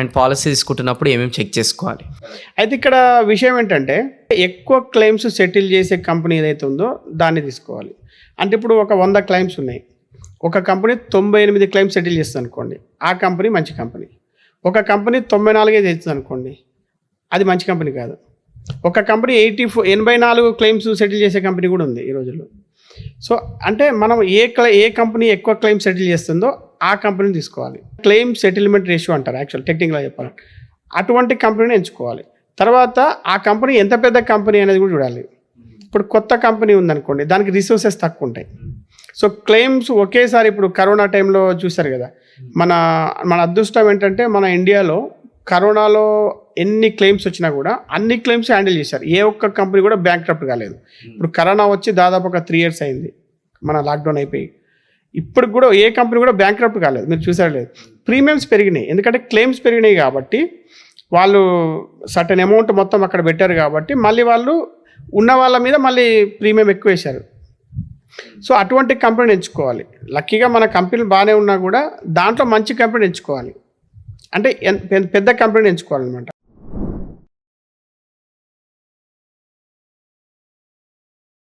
And policy తీసుకుంటున్నప్పుడు ఏమేమి check చేసుకోవాలి? అయితే ఇక్కడ విషయం ఏంటంటే ఎక్కువ క్లెయిమ్స్ సెటిల్ చేసే కంపెనీ ఏదైతే ఉందో దాన్ని తీసుకోవాలి. అంటే ఇప్పుడు ఒక వంద క్లెయిమ్స్ ఉన్నాయి. ఒక కంపెనీ తొంభై ఎనిమిది క్లెయిమ్స్ సెటిల్ చేస్తుంది అనుకోండి. ఆ కంపెనీ మంచి కంపెనీ. ఒక కంపెనీ తొంభై నాలుగే చేస్తుంది అనుకోండి. అది మంచి కంపెనీ కాదు. ఒక కంపెనీ ఎయిటీ ఫోర్ ఎనభై నాలుగు క్లెయిమ్స్ సెటిల్ చేసే కంపెనీ కూడా ఉంది ఈ రోజుల్లో. సో అంటే మనం ఏ క్లై ఏ కంపెనీ ఎక్కువ క్లెయిమ్ సెటిల్ చేస్తుందో ఆ కంపెనీని తీసుకోవాలి. క్లెయిమ్ సెటిల్మెంట్ రేషియో అంటారు యాక్చువల్ టెక్నికల్గా చెప్పాలంటే. అటువంటి కంపెనీని ఎంచుకోవాలి. తర్వాత ఆ కంపెనీ ఎంత పెద్ద కంపెనీ అనేది కూడా చూడాలి. ఇప్పుడు కొత్త కంపెనీ ఉందనుకోండి దానికి రిసోర్సెస్ తక్కువ ఉంటాయి. సో క్లెయిమ్స్ ఒకేసారి ఇప్పుడు కరోనా టైంలో చూశారు కదా. మన మన అదృష్టం ఏంటంటే మన ఇండియాలో కరోనాలో ఎన్ని క్లెయిమ్స్ వచ్చినా కూడా అన్ని క్లెయిమ్స్ హ్యాండిల్ చేశారు. ఏ ఒక్క కంపెనీ కూడా బ్యాంక్ కాలేదు. ఇప్పుడు కరోనా వచ్చి దాదాపు ఒక త్రీ ఇయర్స్ అయింది. మన లాక్డౌన్ అయిపోయి. ఇప్పుడు కూడా ఏ కంపెనీ కూడా బ్యాంక్ కాలేదు. మీరు చూసారు లేదు. ప్రీమియమ్స్ పెరిగినాయి. ఎందుకంటే క్లెయిమ్స్ పెరిగినాయి కాబట్టి వాళ్ళు సర్టన్ అమౌంట్ మొత్తం అక్కడ పెట్టారు కాబట్టి మళ్ళీ వాళ్ళు ఉన్న వాళ్ళ మీద మళ్ళీ ప్రీమియం ఎక్కువ వేశారు. సో అటువంటి కంపెనీని ఎంచుకోవాలి. లక్కీగా మన కంపెనీలు బాగానే ఉన్నా కూడా దాంట్లో మంచి కంపెనీ ఎంచుకోవాలి. అంటే పెద్ద- పెద్ద కంపెనీని ఎంచుకోవాలన్నమాట.